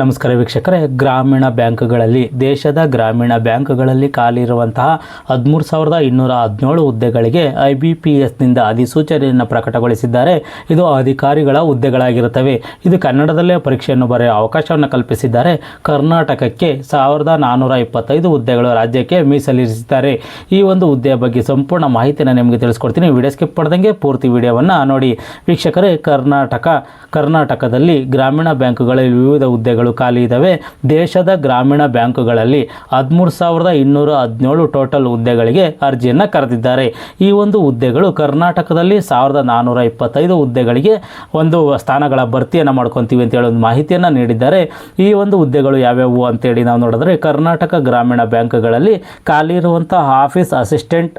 ನಮಸ್ಕಾರ ವೀಕ್ಷಕರೇ. ಗ್ರಾಮೀಣ ಬ್ಯಾಂಕ್ಗಳಲ್ಲಿ, ದೇಶದ ಗ್ರಾಮೀಣ ಬ್ಯಾಂಕ್ಗಳಲ್ಲಿ ಖಾಲಿರುವಂತಹ ಹದಿಮೂರು ಸಾವಿರದ ಇನ್ನೂರ ಹದಿನೇಳು ಹುದ್ದೆಗಳಿಗೆ ಐ ಬಿ ಪಿ ಎಸ್ನಿಂದ ಅಧಿಸೂಚನೆಯನ್ನು ಪ್ರಕಟಗೊಳಿಸಿದ್ದಾರೆ. ಇದು ಅಧಿಕಾರಿಗಳ ಹುದ್ದೆಗಳಾಗಿರುತ್ತವೆ. ಇದು ಕನ್ನಡದಲ್ಲೇ ಪರೀಕ್ಷೆಯನ್ನು ಬರೆಯುವ ಅವಕಾಶವನ್ನು ಕಲ್ಪಿಸಿದ್ದಾರೆ. ಕರ್ನಾಟಕಕ್ಕೆ ಸಾವಿರದ ನಾನ್ನೂರ ಇಪ್ಪತ್ತೈದು ಹುದ್ದೆಗಳು ರಾಜ್ಯಕ್ಕೆ ಮೀಸಲಿರಿಸಿದ್ದಾರೆ. ಈ ಒಂದು ಹುದ್ದೆಯ ಬಗ್ಗೆ ಸಂಪೂರ್ಣ ಮಾಹಿತಿನ ನಿಮಗೆ ತಿಳಿಸ್ಕೊಡ್ತೀನಿ. ವಿಡಿಯೋ ಸ್ಕಿಪ್ ಮಾಡ್ದಂಗೆ ಪೂರ್ತಿ ವಿಡಿಯೋವನ್ನು ನೋಡಿ. ವೀಕ್ಷಕರೇ, ಕರ್ನಾಟಕ, ಕರ್ನಾಟಕದಲ್ಲಿ ಗ್ರಾಮೀಣ ಬ್ಯಾಂಕ್ಗಳಲ್ಲಿ ವಿವಿಧ ಹುದ್ದೆಗಳು ಖಾಲಿ ಇದ್ದಾವೆ. ದೇಶದ ಗ್ರಾಮೀಣ ಬ್ಯಾಂಕುಗಳಲ್ಲಿ ಹದಿಮೂರು ಸಾವಿರದ ಇನ್ನೂರ ಹದಿನೇಳು ಟೋಟಲ್ ಹುದ್ದೆಗಳಿಗೆ ಅರ್ಜಿಯನ್ನು ಕರೆದಿದ್ದಾರೆ. ಈ ಒಂದು ಹುದ್ದೆಗಳು ಕರ್ನಾಟಕದಲ್ಲಿ ಸಾವಿರದ ನಾನ್ನೂರ ಇಪ್ಪತ್ತೈದು ಹುದ್ದೆಗಳಿಗೆ ಒಂದು ಸ್ಥಾನಗಳ ಭರ್ತಿಯನ್ನು ಮಾಡ್ಕೊತೀವಿ ಅಂತೇಳಿ ಒಂದು ಮಾಹಿತಿಯನ್ನು ನೀಡಿದ್ದಾರೆ. ಈ ಒಂದು ಹುದ್ದೆಗಳು ಯಾವ್ಯಾವು ಅಂತೇಳಿ ನಾವು ನೋಡಿದ್ರೆ ಕರ್ನಾಟಕ ಗ್ರಾಮೀಣ ಬ್ಯಾಂಕ್ಗಳಲ್ಲಿ ಖಾಲಿ ಇರುವಂತಹ ಆಫೀಸ್ ಅಸಿಸ್ಟೆಂಟ್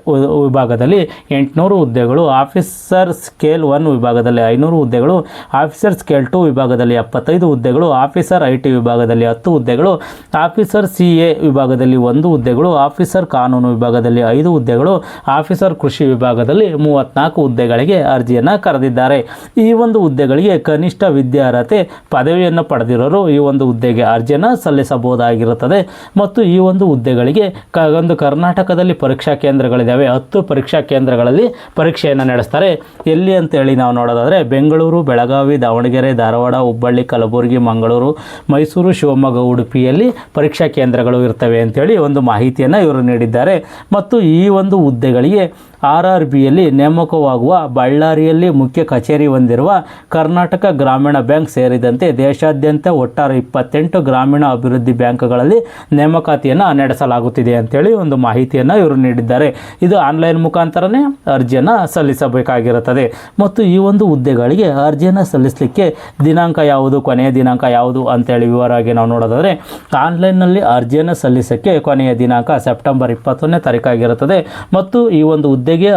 ವಿಭಾಗದಲ್ಲಿ ಎಂಟುನೂರು ಹುದ್ದೆಗಳು, ಆಫೀಸರ್ ಸ್ಕೇಲ್ ಒನ್ ವಿಭಾಗದಲ್ಲಿ ಐನೂರು ಹುದ್ದೆಗಳು, ಆಫೀಸರ್ ಸ್ಕೇಲ್ ಟು ವಿಭಾಗದಲ್ಲಿ ಎಪ್ಪತ್ತೈದು ಹುದ್ದೆಗಳು, ಆಫೀಸರ್ ಟಿ ವಿಭಾಗದಲ್ಲಿ ಹತ್ತು ಹುದ್ದೆಗಳು, ಆಫೀಸರ್ ಸಿ ಎ ವಿಭಾಗದಲ್ಲಿ ಒಂದು ಹುದ್ದೆಗಳು, ಆಫೀಸರ್ ಕಾನೂನು ವಿಭಾಗದಲ್ಲಿ ಐದು ಹುದ್ದೆಗಳು, ಆಫೀಸರ್ ಕೃಷಿ ವಿಭಾಗದಲ್ಲಿ ಮೂವತ್ನಾಲ್ಕು ಹುದ್ದೆಗಳಿಗೆ ಅರ್ಜಿಯನ್ನು ಕರೆದಿದ್ದಾರೆ. ಈ ಒಂದು ಹುದ್ದೆಗಳಿಗೆ ಕನಿಷ್ಠ ವಿದ್ಯಾರ್ಹತೆ ಪದವಿಯನ್ನು ಪಡೆದಿರೋರು ಈ ಒಂದು ಹುದ್ದೆಗೆ ಅರ್ಜಿಯನ್ನು ಸಲ್ಲಿಸಬಹುದಾಗಿರುತ್ತದೆ. ಮತ್ತು ಈ ಒಂದು ಹುದ್ದೆಗಳಿಗೆ ಕ, ಒಂದು ಕರ್ನಾಟಕದಲ್ಲಿ ಪರೀಕ್ಷಾ ಕೇಂದ್ರಗಳಿದ್ದಾವೆ. ಹತ್ತು ಪರೀಕ್ಷಾ ಕೇಂದ್ರಗಳಲ್ಲಿ ಪರೀಕ್ಷೆಯನ್ನು ನಡೆಸ್ತಾರೆ. ಎಲ್ಲಿ ಅಂತೇಳಿ ನಾವು ನೋಡೋದಾದರೆ, ಬೆಂಗಳೂರು, ಬೆಳಗಾವಿ, ದಾವಣಗೆರೆ, ಧಾರವಾಡ, ಹುಬ್ಬಳ್ಳಿ, ಕಲಬುರಗಿ, ಮಂಗಳೂರು ಮೈಸೂರು, ಶಿವಮೊಗ್ಗ, ಉಡುಪಿಯಲ್ಲಿ ಪರೀಕ್ಷಾ ಕೇಂದ್ರಗಳು ಇರ್ತವೆ ಅಂತೇಳಿ ಒಂದು ಮಾಹಿತಿಯನ್ನು ಇವರು ನೀಡಿದ್ದಾರೆ. ಮತ್ತು ಈ ಒಂದು ಹುದ್ದೆಗಳಿಗೆ ಆರ್ ಆರ್ ಬಿಯಲ್ಲಿ ನೇಮಕವಾಗುವ ಬಳ್ಳಾರಿಯಲ್ಲಿ ಮುಖ್ಯ ಕಚೇರಿ ಹೊಂದಿರುವ ಕರ್ನಾಟಕ ಗ್ರಾಮೀಣ ಬ್ಯಾಂಕ್ ಸೇರಿದಂತೆ ದೇಶಾದ್ಯಂತ ಒಟ್ಟಾರೆ ಇಪ್ಪತ್ತೆಂಟು ಗ್ರಾಮೀಣ ಅಭಿವೃದ್ಧಿ ಬ್ಯಾಂಕ್ಗಳಲ್ಲಿ ನೇಮಕಾತಿಯನ್ನು ನಡೆಸಲಾಗುತ್ತಿದೆ ಅಂತೇಳಿ ಒಂದು ಮಾಹಿತಿಯನ್ನು ಇವರು ನೀಡಿದ್ದಾರೆ. ಇದು ಆನ್ಲೈನ್ ಮುಖಾಂತರನೇ ಅರ್ಜಿಯನ್ನು ಸಲ್ಲಿಸಬೇಕಾಗಿರುತ್ತದೆ. ಮತ್ತು ಈ ಒಂದು ಹುದ್ದೆಗಳಿಗೆ ಅರ್ಜಿಯನ್ನು ಸಲ್ಲಿಸಲಿಕ್ಕೆ ದಿನಾಂಕ ಯಾವುದು, ಕೊನೆಯ ದಿನಾಂಕ ಯಾವುದು ಅಂತೇಳಿ ವಿವರವಾಗಿ ನಾವು ನೋಡೋದಾದರೆ, ಆನ್ಲೈನ್ನಲ್ಲಿ ಅರ್ಜಿಯನ್ನು ಸಲ್ಲಿಸೋಕ್ಕೆ ಕೊನೆಯ ದಿನಾಂಕ ಸೆಪ್ಟೆಂಬರ್ ಇಪ್ಪತ್ತೊಂದನೇ ತಾರೀಕಾಗಿರುತ್ತದೆ ಮತ್ತು ಈ ಒಂದು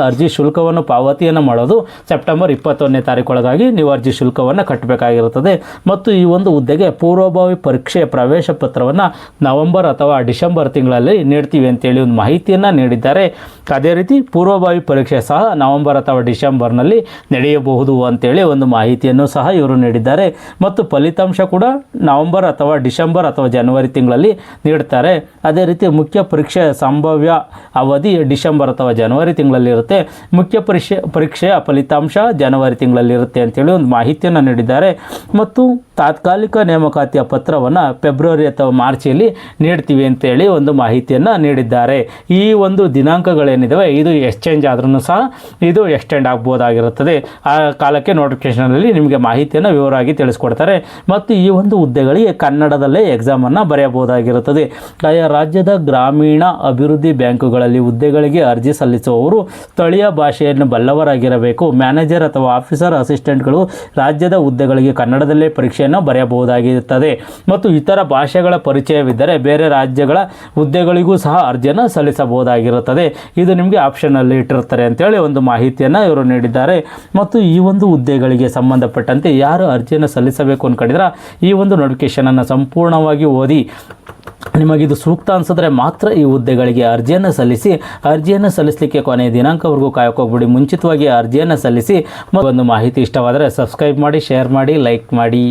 ಅರ್ಜಿ ಶುಲ್ಕವನ್ನು ಪಾವತಿಯನ್ನು ಮಾಡೋದು ಸೆಪ್ಟೆಂಬರ್ ಇಪ್ಪತ್ತೊಂದನೇ ತಾರೀಕೊಳಗಾಗಿ ನೀವು ಅರ್ಜಿ ಶುಲ್ಕವನ್ನು ಕಟ್ಟಬೇಕಾಗಿರುತ್ತದೆ. ಮತ್ತು ಈ ಒಂದು ಹುದ್ದೆಗೆ ಪೂರ್ವಭಾವಿ ಪರೀಕ್ಷೆ ಪ್ರವೇಶ ಪತ್ರವನ್ನು ನವೆಂಬರ್ ಅಥವಾ ಡಿಸೆಂಬರ್ ತಿಂಗಳಲ್ಲಿ ನೀಡ್ತೀವಿ ಅಂತೇಳಿ ಒಂದು ಮಾಹಿತಿಯನ್ನು ನೀಡಿದ್ದಾರೆ. ಅದೇ ರೀತಿ ಪೂರ್ವಭಾವಿ ಪರೀಕ್ಷೆ ಸಹ ನವೆಂಬರ್ ಅಥವಾ ಡಿಸೆಂಬರ್ನಲ್ಲಿ ನಡೆಯಬಹುದು ಅಂತೇಳಿ ಒಂದು ಮಾಹಿತಿಯನ್ನು ಸಹ ಇವರು ನೀಡಿದ್ದಾರೆ. ಮತ್ತು ಫಲಿತಾಂಶ ಕೂಡ ನವೆಂಬರ್ ಅಥವಾ ಡಿಸೆಂಬರ್ ಅಥವಾ ಜನವರಿ ತಿಂಗಳಲ್ಲಿ ನೀಡ್ತಾರೆ. ಅದೇ ರೀತಿ ಮುಖ್ಯ ಪರೀಕ್ಷೆ ಸಂಭಾವ್ಯ ಅವಧಿ ಡಿಸೆಂಬರ್ ಅಥವಾ ಜನವರಿ ತಿಂಗಳಲ್ಲಿ ಇರುತ್ತೆ ಮುಖ್ಯ ಪರೀಕ್ಷೆ ಪರೀಕ್ಷೆಯ ಫಲಿತಾಂಶ ಜನವರಿ ತಿಂಗಳಲ್ಲಿ ಇರುತ್ತೆ ಅಂತೇಳಿ ಒಂದು ಮಾಹಿತಿಯನ್ನು ನೀಡಿದ್ದಾರೆ. ಮತ್ತು ತಾತ್ಕಾಲಿಕ ನೇಮಕಾತಿಯ ಪತ್ರವನ್ನು ಫೆಬ್ರವರಿ ಅಥವಾ ಮಾರ್ಚಲ್ಲಿ ನೀಡ್ತೀವಿ ಅಂತೇಳಿ ಒಂದು ಮಾಹಿತಿಯನ್ನು ನೀಡಿದ್ದಾರೆ. ಈ ಒಂದು ದಿನಾಂಕಗಳೇನಿದ್ದಾವೆ ಇದು ಎಕ್ಸ್ಚೇಂಜ್ ಆದ್ರೂ ಸಹ ಇದು ಎಕ್ಸ್ಟೆಂಡ್ ಆಗ್ಬೋದಾಗಿರುತ್ತದೆ. ಆ ಕಾಲಕ್ಕೆ ನೋಟಿಫಿಕೇಷನಲ್ಲಿ ನಿಮಗೆ ಮಾಹಿತಿಯನ್ನು ವಿವರವಾಗಿ ತಿಳಿಸ್ಕೊಡ್ತಾರೆ. ಮತ್ತು ಈ ಒಂದು ಹುದ್ದೆಗಳಿಗೆ ಕನ್ನಡದಲ್ಲೇ ಎಕ್ಸಾಮನ್ನು ಬರೆಯಬಹುದಾಗಿರುತ್ತದೆ. ಆಯಾ ರಾಜ್ಯದ ಗ್ರಾಮೀಣ ಅಭಿವೃದ್ಧಿ ಬ್ಯಾಂಕುಗಳಲ್ಲಿ ಹುದ್ದೆಗಳಿಗೆ ಅರ್ಜಿ ಸಲ್ಲಿಸುವವರು ಸ್ಥಳೀಯ ಭಾಷೆಯನ್ನು ಬಲ್ಲವರಾಗಿರಬೇಕು. ಮ್ಯಾನೇಜರ್ ಅಥವಾ ಆಫೀಸರ್, ಅಸಿಸ್ಟೆಂಟ್ಗಳು ರಾಜ್ಯದ ಹುದ್ದೆಗಳಿಗೆ ಕನ್ನಡದಲ್ಲೇ ಪರೀಕ್ಷೆಯನ್ನು ಬರೆಯಬಹುದಾಗಿರುತ್ತದೆ. ಮತ್ತು ಇತರ ಭಾಷೆಗಳ ಪರಿಚಯವಿದ್ದರೆ ಬೇರೆ ರಾಜ್ಯಗಳ ಹುದ್ದೆಗಳಿಗೂ ಸಹ ಅರ್ಜಿಯನ್ನು ಸಲ್ಲಿಸಬಹುದಾಗಿರುತ್ತದೆ. ಇದು ನಿಮಗೆ ಆಪ್ಷನಲ್ಲಿ ಇಟ್ಟಿರ್ತಾರೆ ಅಂತೇಳಿ ಒಂದು ಮಾಹಿತಿಯನ್ನು ಇವರು ನೀಡಿದ್ದಾರೆ. ಮತ್ತು ಈ ಒಂದು ಹುದ್ದೆಗಳಿಗೆ ಸಂಬಂಧಪಟ್ಟಂತೆ ಯಾರು ಅರ್ಜಿಯನ್ನು ಸಲ್ಲಿಸಬೇಕು ಅಂದ್ಕೊಂಡಿದ್ರೆ ಈ ಒಂದು ನೋಟಿಫಿಕೇಷನನ್ನು ಸಂಪೂರ್ಣವಾಗಿ ಓದಿ ನಿಮಗಿದು ಸೂಕ್ತ ಅನಿಸಿದ್ರೆ ಮಾತ್ರ ಈ ಹುದ್ದೆಗಳಿಗೆ ಅರ್ಜಿಯನ್ನು ಸಲ್ಲಿಸಿ, ಅರ್ಜಿಯನ್ನು ಸಲ್ಲಿಸಲಿಕ್ಕೆ ಕೊನೆಯ ದಿನಾಂಕವರೆಗೂ ಕಾಯೋಕೋಗ್ಬಿಡಿ. ಮುಂಚಿತವಾಗಿ ಅರ್ಜಿಯನ್ನು ಸಲ್ಲಿಸಿ ಒಂದು ಮಾಹಿತಿ ಇಷ್ಟವಾದರೆ ಸಬ್ಸ್ಕ್ರೈಬ್ ಮಾಡಿ, ಶೇರ್ ಮಾಡಿ, ಲೈಕ್ ಮಾಡಿ.